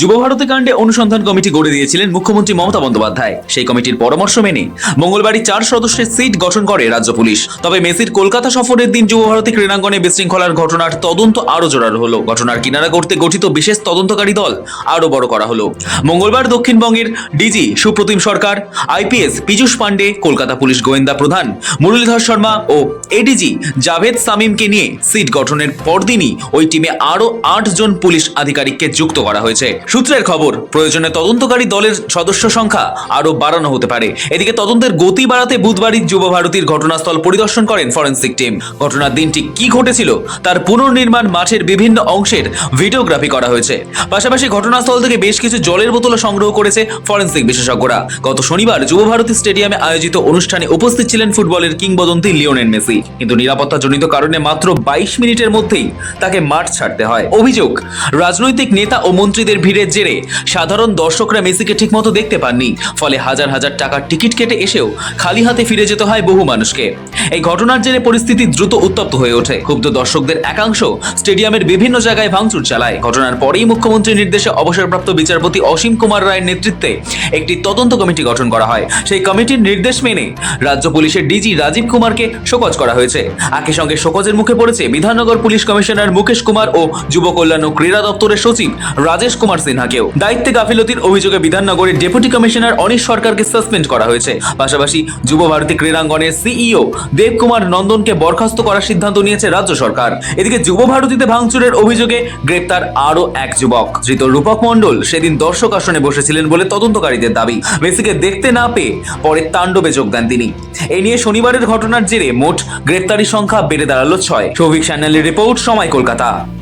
যুবভারতী কাণ্ডে অনুসন্ধান কমিটি গড়ে দিয়েছিলেন মুখ্যমন্ত্রী মমতা বন্দ্যোপাধ্যায়। সেই কমিটির পরামর্শ মেনে মঙ্গলবারই চার সদস্যের সিট গঠন করে রাজ্য পুলিশ। তবে মেসির কলকাতা সফরের দিন যুবভারতী ক্রীড়াঙ্গনে বিশৃঙ্খলার ঘটনার তদন্ত আরও জোরালো হলো। ঘটনার কিনারা করতে গঠিত বিশেষ তদন্তকারী দল আরও বড় করা হলো। মঙ্গলবার দক্ষিণবঙ্গের DG Supratim Sarkar, IPS Piyush Pandey Kolkata police গোয়েন্দা প্রধান মুরলীধর শর্মা ও এডিজি জাভেদ সামিমকে নিয়ে সিট গঠনের পরদিনই ওই টিমে আরও আট জন পুলিশ আধিকারিককে যুক্ত করা হয়েছে। সূত্রের খবর, প্রয়োজনে তদন্তকারী দলের সদস্য সংখ্যা আরও বাড়ানো হতে পারে। এদিকে তদন্তের গতি বাড়াতে বুধবারই যুব ভারতীর ঘটনাস্থল পরিদর্শন করেন ফরেন্সিক টিম। ঘটনার দিনটি কি ঘটেছিল, তার পুনর্নির্মাণ মাঠের বিভিন্ন অংশের ভিডিওগ্রাফি করা হয়েছে। পাশাপাশি ঘটনাস্থল থেকে বেশ কিছু জলের বোতলও সংগ্রহ করেছে ফরেন্সিক বিশেষজ্ঞরা। গত শনিবার যুব ভারতী স্টেডিয়ামে আয়োজিত অনুষ্ঠানে উপস্থিত ছিলেন ফুটবলের কিংবদন্তি লিওনেল মেসি। কিন্তু নিরাপত্তাজনিত কারণে মাত্র বাইশ মিনিটের মধ্যেই তাকে মাঠ ছাড়তে হয়। অভিযোগ, রাজনৈতিক নেতা ও মন্ত্রীদের ভিড়ের জেরে সাধারণ দর্শকরা মেসিকে ঠিকমতো দেখতে পাননি। ফলে হাজার হাজার টাকার টিকিট কেটে এসেও খালি হাতে ফিরে যেতে হয় বহু মানুষকে। এই ঘটনার জেরে পরিস্থিতি দ্রুত উত্তপ্ত হয়ে ওঠে। ক্ষুব্ধ দর্শকদের একাংশ স্টেডিয়ামের বিভিন্ন জায়গায় ভাঙচুর চালায়। ঘটনার পরেই মুখ্যমন্ত্রীর নির্দেশে অবসরপ্রাপ্ত বিচারপতি অসীম কুমার রায়ের নেতৃত্বে একটি তদন্ত কমিটি গঠন করা হয়। সেই কমিটির নির্দেশ মেনে রাজ্য পুলিশের ডিজি রাজীব কুমারকে শোকজ করা হয়েছে। একই সঙ্গে শোকজের মুখে পড়েছে বিধাননগর পুলিশ কমিশনার মুকেশ কুমার ও যুব কল্যাণ ও ক্রীড়া দপ্তরের সচিব রাজেশ কুমার সিনহাকেও। দায়িত্বে গাফিলতির অভিযোগে বিধাননগরের ডেপুটি কমিশনার অনিশ সরকারকে সাসপেন্ড করা হয়েছে। পাশাপাশি যুব ভারতী ক্রীড়াঙ্গনের সিইও দেবকুমার নন্দনকে বরখাস্ত করার সিদ্ধান্ত নিয়েছে রাজ্য সরকার। এদিকে যুব ভারতীতে ভাঙচুরের অভিযোগে গ্রেপ্তার আরও এক যুবক। ধৃত রূপক মণ্ডল সেদিন দর্শক আসনে বসেছিলেন বলে তদন্তকারীদের দাবি। মেসিকে দেখতে না পেয়ে পরে তাণ্ডবে যোগ দেন তিনি। এ নিয়ে শনিবারের ঘটনার জেরে মোট গ্রেপ্তারি সংখ্যা বেড়ে দাঁড়াল ছয়। সৌভিক চ্যানেলের রিপোর্ট, সময় কলকাতা।